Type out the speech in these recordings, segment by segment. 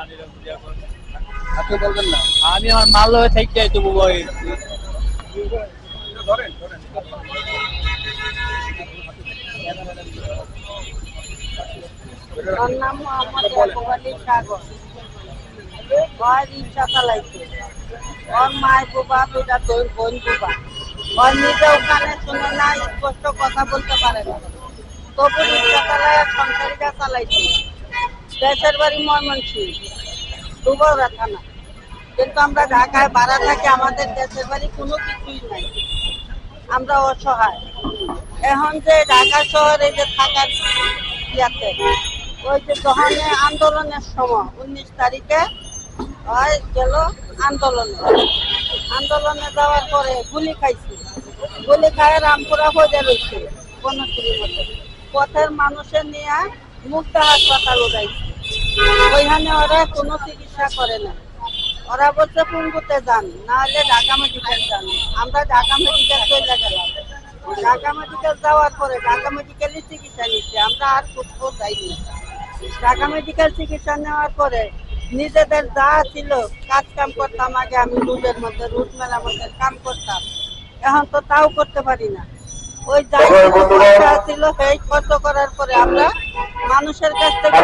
আপনি বলবেন না। আমি আমার মাল লয়ে থাকতে যাই তবু ভয় ধরেন ধরেন। ওর নাম মোহাম্মদ ইয়াকুব সাগর। ওর রিক্সা চালাইছে ওর মায় বুবা দুটা তোর বোন বুবা। ওর নিজে ওখানে শুনে না স্পষ্ট কথা বলতে পারে না। তবু রিক্সা চালায় সংসারিকা চালাইছে। দেশের বাড়ি ময়মনসিংহ দুবরা থানা। কিন্তু আমরা ঢাকায় ভাড়া থাকি, আমাদের দেশের বাড়ি কোনো কিছুই নাই। আমরা অসহায়। এখন যে ঢাকা শহরে যে থাকার ইয়াতে, ওই যে দহনে আন্দোলনের সময়, উনিশ তারিখে হয় গেল আন্দোলনে। আন্দোলনে যাওয়ার পরে গুলি খাইছি। গুলি খায় রামপুরা হয়ে রয়েছে বনশ্রীর মধ্যে পথের মানুষের নিয়ে মুক্তা হাসপাতাল উঠাইছে ওইখানে ওরা কোনো চিকিৎসা করে না। ওরা বলছে পুঙ্গুতে যান না হলে ঢাকা মেডিকেল যান। আমরা ঢাকা মেডিকেল চলে গেলাম। ঢাকা মেডিকেল যাওয়ার পরে ঢাকা মেডিকেলে চিকিৎসা নিচ্ছে আমরা আর কোথাও যাইনি। ঢাকা মেডিকেল চিকিৎসা নেওয়ার পরে নিজেদের যা ছিল কাজ কাম করতাম আগে আমি রুটের মধ্যে রুট মেরামতের কাম করতাম। এখন তো তাও করতে পারি না। ওই পয়সা ছিল সেই খরচ করার পরে আমরা মানুষের কাছ থেকে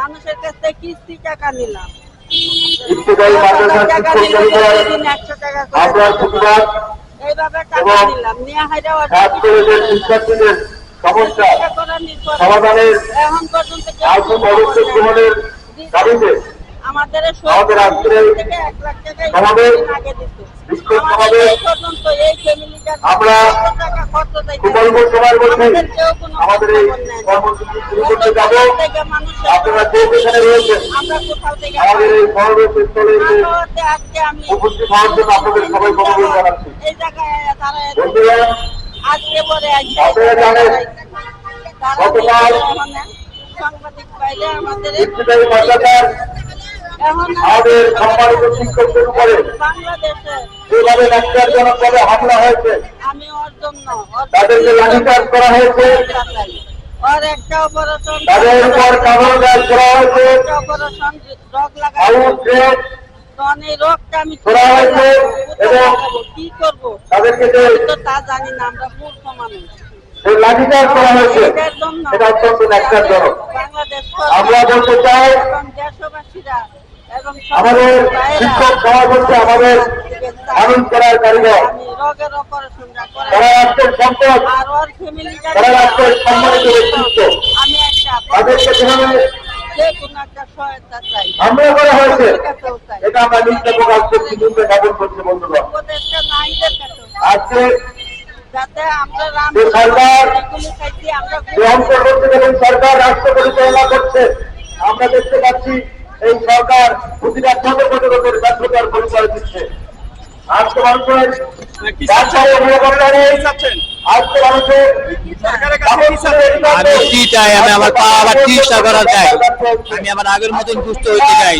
মানুষের কাছ থেকে কিস্তি টাকা নিলাম। এইভাবে টাকা নিলাম। নিয়ে হাইরা সমস্যা সমাধানের এখন পর্যন্ত দাবিতে। আমাদের থেকে এক লাখ টাকা আগে দিত। আমাদের এই আমরা আমাদের। কর্মসূচি শুরু করতে যাব। আপনারা যে রয়েছেন আমাদের এই সমাবেশ স্থলে এসে আলোতে আজকে আমি উপস্থিত হওয়ার জন্য আপনাদের জানাচ্ছি। আপনারা জানেন, গতকাল সাংবাদিক পাইলে আমাদের আমাদের সম্মানিত শিক্ষকদের উপরে বাংলাদেশে যেভাবে ন্যাক্কারজনক ভাবে হামলা হয়েছে তাদেরকে লাঠিচার্জ করা হয়েছে। তাদের উপর কাগজ করা হয়েছে। করা এবং তাদেরকে যে আমরা মূর্খ মানুষ। যে লাঠিচার্জ করা হয়েছে এটা অত্যন্ত ন্যাক্কারজনক আমরা বলতে চাই আমাদের শিক্ষক সমাজ হচ্ছে আমাদের মানুষ করার কারিগর। তারা রাষ্ট্রের সম্পদ তারা রাষ্ট্রের সম্মানিত ব্যক্তিত্ব আমি একটা তাদেরকে যেভাবে যে কোনো একটা সহায়তা চাই। হামলা করা হয়েছে। এটা আমরা নিন্দা প্রকাশ করছি নিন্দা জ্ঞাপন বন্ধুগণ। আজকে আমরা যে সরকার আমরা যে সরকার রাষ্ট্র পরিচালনা করছে। আমরা দেখতে পাচ্ছি এই সরকার প্রতিটা পদে পদে লোকের ব্যর্থতার পরিচয় দিচ্ছে। আজকে মানুষের আজকে আমি কি চাই আমি আমার পা আবার চিকিৎসা করা চাই। আমি আবার আগের মতন সুস্থ হইতে চাই।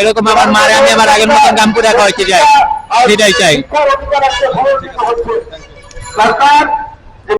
এরকম আমার মারে আমি আমার আগের মতন কাম করে খাওয়াইতে চাই। সেটাই চাই। শিক্ষার অধিকার আজকে খবর দিতে হচ্ছে সরকার